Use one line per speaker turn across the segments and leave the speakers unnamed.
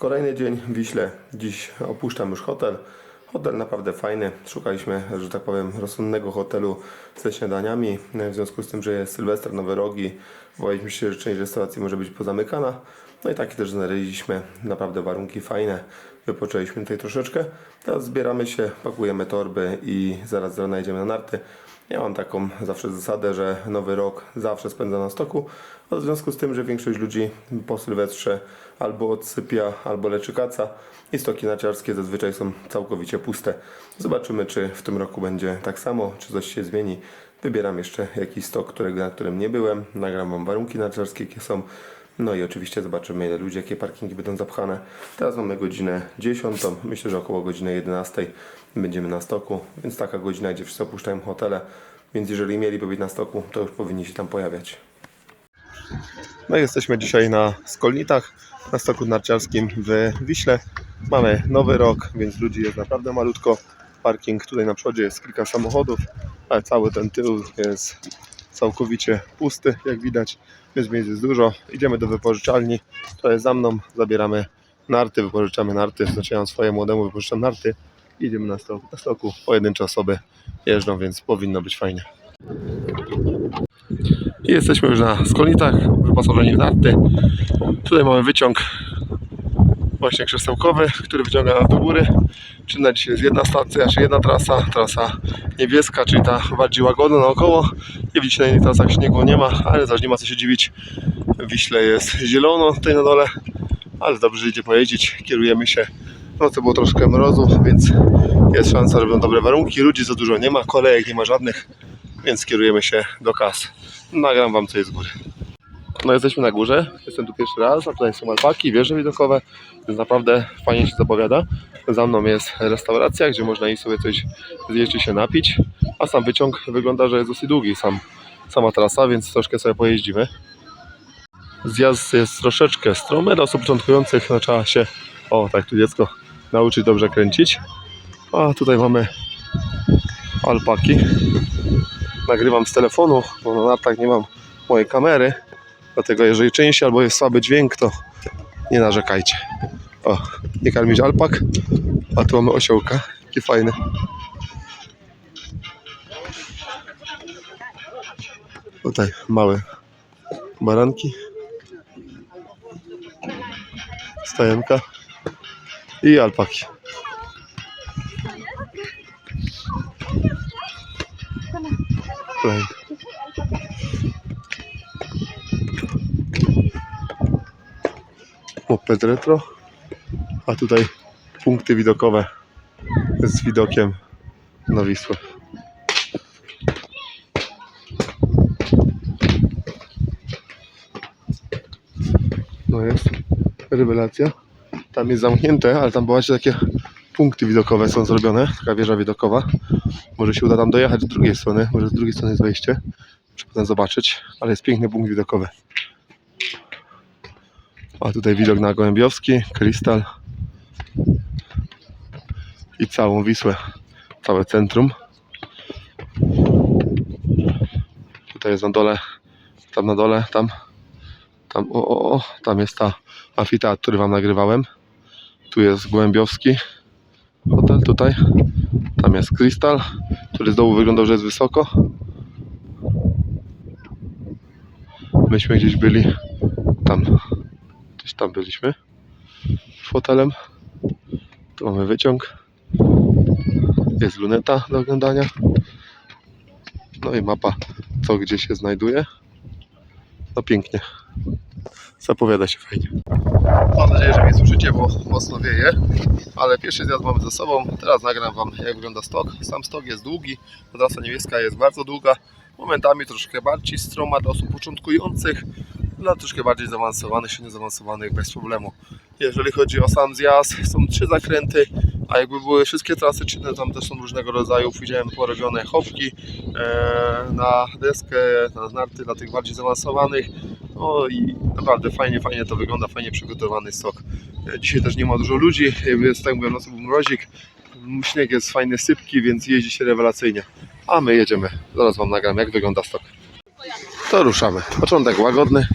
Kolejny dzień w Wiśle. Dziś opuszczam już hotel. Hotel naprawdę fajny. Szukaliśmy, że tak powiem, rozsądnego hotelu ze śniadaniami. W związku z tym, że jest Sylwester, Nowe Rogi, obawialiśmy się, że część restauracji może być pozamykana. No i takie też znaleźliśmy. Naprawdę warunki fajne. Wypoczęliśmy tutaj troszeczkę. Teraz zbieramy się, pakujemy torby i zaraz z na narty. Ja mam taką zawsze zasadę, że nowy rok zawsze spędza na stoku, a w związku z tym, że większość ludzi po Sylwestrze albo odsypia, albo leczy kaca i stoki narciarskie zazwyczaj są całkowicie puste. Zobaczymy, czy w tym roku będzie tak samo, czy coś się zmieni. Wybieram jeszcze jakiś stok, którego, na którym nie byłem, nagram wam warunki narciarskie, jakie są. No i oczywiście zobaczymy ile ludzi, jakie parkingi będą zapchane. Teraz mamy godzinę 10, myślę, że około godziny 11 będziemy na stoku, więc taka godzina, gdzie wszyscy opuszczają hotele, więc jeżeli mieliby być na stoku, to już powinni się tam pojawiać. No i jesteśmy dzisiaj na Skolnitach, na stoku narciarskim w Wiśle. Mamy nowy rok, więc ludzi jest naprawdę malutko. Parking tutaj na przodzie jest kilka samochodów, ale cały ten tył jest całkowicie pusty, jak widać, więc miejsc jest dużo. Idziemy do wypożyczalni, to jest za mną, zabieramy narty, wypożyczamy narty, znaczy ja swoje młodemu wypożyczam narty. Idziemy na stoku, na stoku, pojedyncze osoby jeżdżą, więc powinno być fajnie. I jesteśmy już na Skolnitach, wyposażeni w narty. Tutaj mamy wyciąg właśnie krzesełkowy, który wyciąga nas do góry. Czy na dzisiaj jest jedna stacja, czy jedna trasa, trasa niebieska, czyli ta bardziej łagodna naokoło. Jak widzicie na innych trasach śniegu nie ma, ale zaś nie ma co się dziwić. Wiśle jest zielono tutaj na dole, ale dobrze idzie pojeździć. Kierujemy się. W nocy było troszkę mrozu, więc jest szansa, że będą dobre warunki. Ludzi za dużo nie ma, kolejek nie ma żadnych, więc kierujemy się do kas. Nagram wam co jest z góry. No jesteśmy na górze, jestem tu pierwszy raz, a tutaj są alpaki, wieże widokowe, więc naprawdę fajnie się zapowiada. Za mną jest restauracja, gdzie można iść sobie coś zjeść czy się napić, a sam wyciąg wygląda, że jest dosyć długi, sam, sama trasa, więc troszkę sobie pojeździmy. Zjazd jest troszeczkę stromy, dla osób początkujących no, trzeba się, o tak tu dziecko, nauczyć dobrze kręcić. A tutaj mamy alpaki. Nagrywam z telefonu, bo na nartach nie mam mojej kamery. Dlatego jeżeli częściej albo jest słaby dźwięk, to nie narzekajcie. O, nie karmić alpak, a tu mamy osiołka. Jaki fajny. Tutaj małe baranki. Stajenka i alpaki. Kolejny. Moped retro, a tutaj punkty widokowe z widokiem na Wisłę. No jest rewelacja. Tam jest zamknięte, ale tam właśnie takie punkty widokowe są zrobione, taka wieża widokowa. Może się uda tam dojechać z drugiej strony, może z drugiej strony jest wejście. Muszę potem zobaczyć, ale jest piękny punkt widokowy. A tutaj widok na Gołębiowski, Krystal i całą Wisłę, całe centrum. Tutaj jest na dole, tam na dole, tam, tam, o, o, o, tam jest ta amfiteatr, który Wam nagrywałem. Tu jest Gołębiowski hotel, tutaj. Tam jest Krystal, który z dołu wyglądał, że jest wysoko. Myśmy gdzieś byli tam tam byliśmy fotelem. Tu mamy wyciąg. Jest luneta do oglądania. No i mapa, co gdzie się znajduje. No pięknie. Zapowiada się fajnie. Mam nadzieję, że mnie słyszycie, bo mocno wieje. Ale pierwszy zjazd mamy za sobą. Teraz nagram Wam, jak wygląda stok. Sam stok jest długi. Trasa niebieska jest bardzo długa. Momentami troszkę bardziej stroma dla osób początkujących dla troszkę bardziej zaawansowanych, silnie zaawansowanych bez problemu. Jeżeli chodzi o sam zjazd, są trzy zakręty, a jakby były wszystkie trasy czynne, tam też są różnego rodzaju, widziałem porobione chopki e, na deskę, na narty dla tych bardziej zaawansowanych. No i naprawdę fajnie, fajnie to wygląda, fajnie przygotowany stok. E, dzisiaj też nie ma dużo ludzi, jest tak mówię, nocy był mrozik, śnieg jest fajny, sypki, więc jeździ się rewelacyjnie. A my jedziemy, zaraz Wam nagram jak wygląda stok. To ruszamy. Początek łagodny.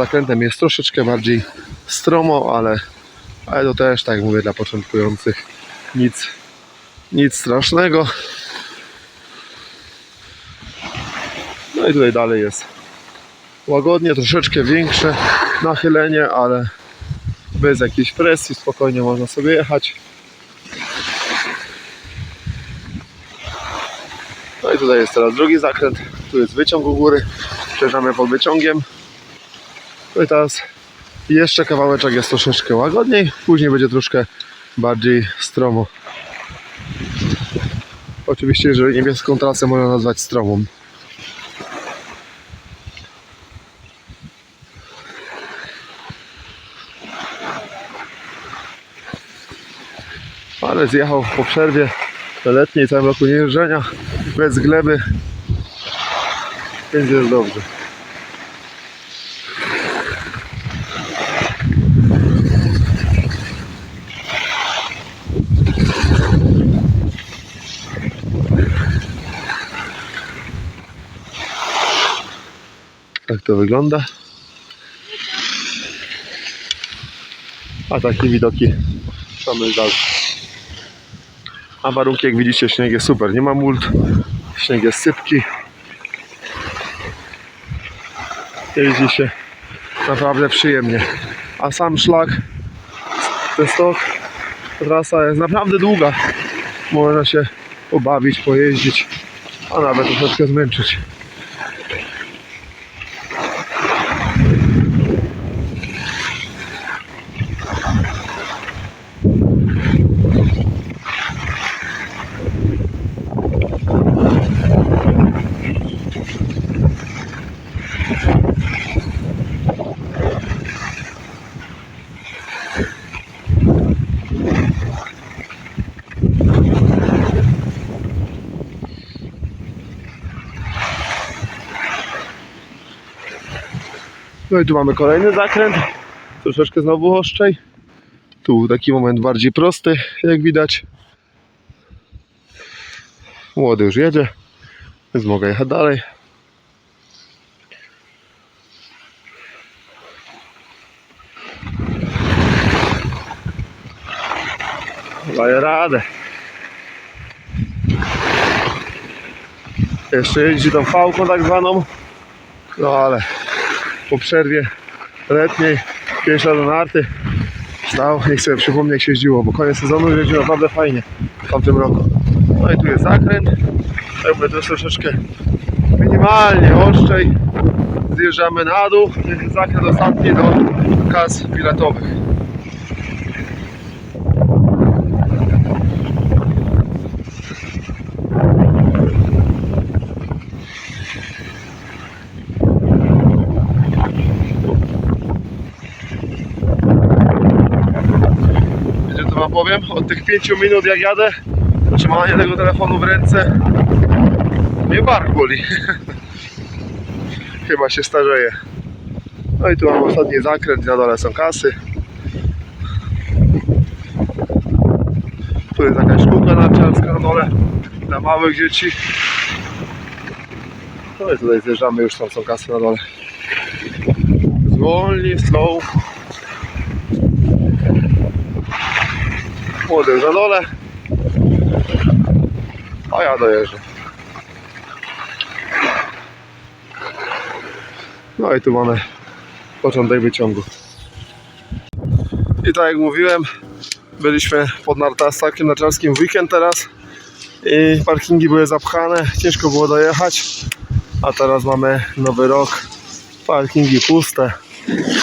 Zakrętem jest troszeczkę bardziej stromo, ale, ale to też, tak mówię, dla początkujących nic, nic strasznego. No i tutaj dalej jest łagodnie, troszeczkę większe nachylenie, ale bez jakiejś presji, spokojnie można sobie jechać. No i tutaj jest teraz drugi zakręt, tu jest wyciąg u góry, przejeżdżamy pod wyciągiem. I teraz jeszcze kawałeczek jest troszeczkę łagodniej, później będzie troszkę bardziej stromo. Oczywiście, jeżeli niebieską trasę można nazwać stromą. Ale zjechał po przerwie letniej całym roku niejeżdżenia bez gleby więc jest dobrze tak to wygląda a takie widoki mamy zawsze a warunki jak widzicie śnieg jest super, nie ma mult, śnieg jest sypki. Jeździ się naprawdę przyjemnie. A sam szlak, ten stok, trasa jest naprawdę długa. Można się pobawić, pojeździć, a nawet troszeczkę zmęczyć. No i tu mamy kolejny zakręt. Troszeczkę znowu ostrzej. Tu taki moment bardziej prosty, jak widać. Młody już jedzie, więc mogę jechać dalej. Daję radę. Jeszcze jeździ tą fałką tak zwaną. No ale po przerwie letniej pierwsza do narty stał, niech sobie przypomnę jak się jeździło, bo koniec sezonu jeździł naprawdę fajnie w tamtym roku. No i tu jest zakręt, jakby to jest troszeczkę minimalnie ostrzej. Zjeżdżamy na dół, zakręt ostatni do kas biletowych. Wam powiem? Od tych 5 minut jak jadę, trzymanie tego telefonu w ręce mnie bark boli. Chyba się starzeje. No i tu mam ostatni zakręt, na dole są kasy. Tu jest jakaś szkółka narciarska na dole dla małych dzieci. No i tutaj zjeżdżamy, już tam są kasy na dole. Zwolnij, slow. Młody na dole. A ja dojeżdżam. No i tu mamy początek wyciągu. I tak jak mówiłem, byliśmy pod nartastakiem narciarskim w weekend teraz i parkingi były zapchane, ciężko było dojechać, a teraz mamy nowy rok, parkingi puste,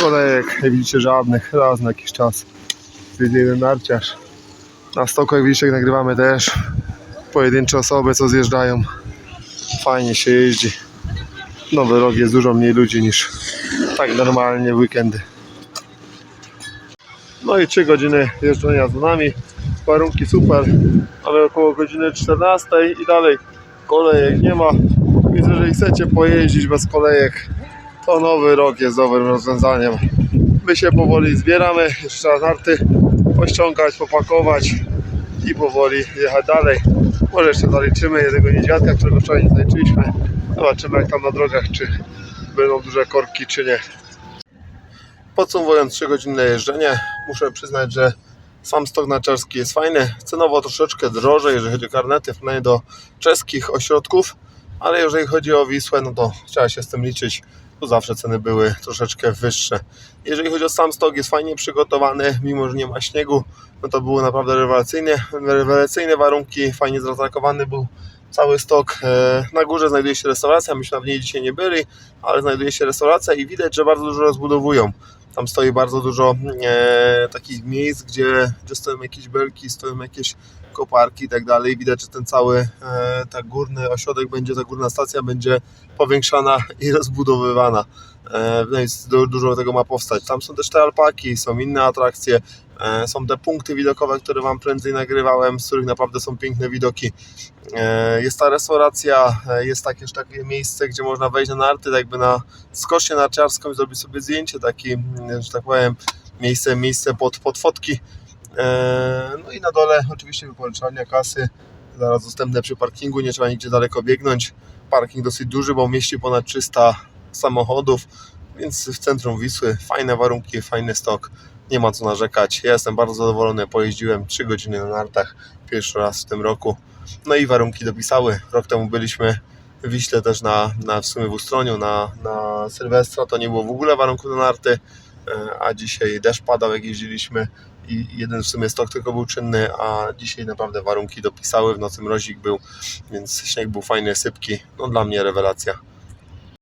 kolejek nie widzicie żadnych, raz na jakiś czas jeden narciarz. Na widzicie jak nagrywamy też pojedyncze osoby co zjeżdżają, fajnie się jeździ. Nowy rok jest dużo mniej ludzi niż tak normalnie w weekendy. No i 3 godziny jeżdżenia za nami. Warunki super. Mamy około godziny 14 i dalej kolejek nie ma. Więc jeżeli chcecie pojeździć bez kolejek, to nowy rok jest dobrym rozwiązaniem. My się powoli zbieramy, jeszcze raz narty pościągać, popakować i powoli jechać dalej. Może jeszcze zaliczymy jednego niedźwiadka, którego wczoraj nie zaliczyliśmy. Zobaczymy jak tam na drogach, czy będą duże korki, czy nie.
Podsumowując 3-godzinne jeżdżenie, muszę przyznać, że sam stok narciarski jest fajny. Cenowo troszeczkę drożej, jeżeli chodzi o karnety, w do czeskich ośrodków, ale jeżeli chodzi o Wisłę, no to trzeba się z tym liczyć, bo zawsze ceny były troszeczkę wyższe. Jeżeli chodzi o sam stok, jest fajnie przygotowany, mimo że nie ma śniegu, no to były naprawdę rewelacyjne, rewelacyjne warunki, fajnie zatrakowany był cały stok. E, Na górze znajduje się restauracja, myśmy w niej dzisiaj nie byli, ale znajduje się restauracja i widać, że bardzo dużo rozbudowują. Tam stoi bardzo dużo e, takich miejsc, gdzie, gdzie stoją jakieś belki, stoją jakieś koparki i tak dalej. Widać, że ten cały e, górny ośrodek będzie, ta górna stacja będzie powiększana i rozbudowywana. E, więc du- dużo tego ma powstać. Tam są też te alpaki, są inne atrakcje, są te punkty widokowe, które Wam prędzej nagrywałem, z których naprawdę są piękne widoki. E, Jest ta restauracja, e, jest takie, takie miejsce, gdzie można wejść na narty, tak jakby na skocznię narciarską i zrobić sobie zdjęcie, taki, mm, że tak powiem, miejsce, miejsce pod, pod fotki. E, No i na dole oczywiście wypożyczalnia kasy, zaraz dostępne przy parkingu, nie trzeba nigdzie daleko biegnąć. Parking dosyć duży, bo mieści ponad 300 samochodów, więc w centrum Wisły fajne warunki, fajny stok, nie ma co narzekać. Ja jestem bardzo zadowolony, pojeździłem 3 godziny na nartach, pierwszy raz w tym roku. No i warunki dopisały. Rok temu byliśmy w Wiśle też na, na w sumie w Ustroniu, na, na Sylwestra, to nie było w ogóle warunku na narty, e, a dzisiaj deszcz padał jak jeździliśmy i jeden w sumie stok tylko był czynny, a dzisiaj naprawdę warunki dopisały, w nocy mrozik był, więc śnieg był fajny, sypki, no dla mnie rewelacja.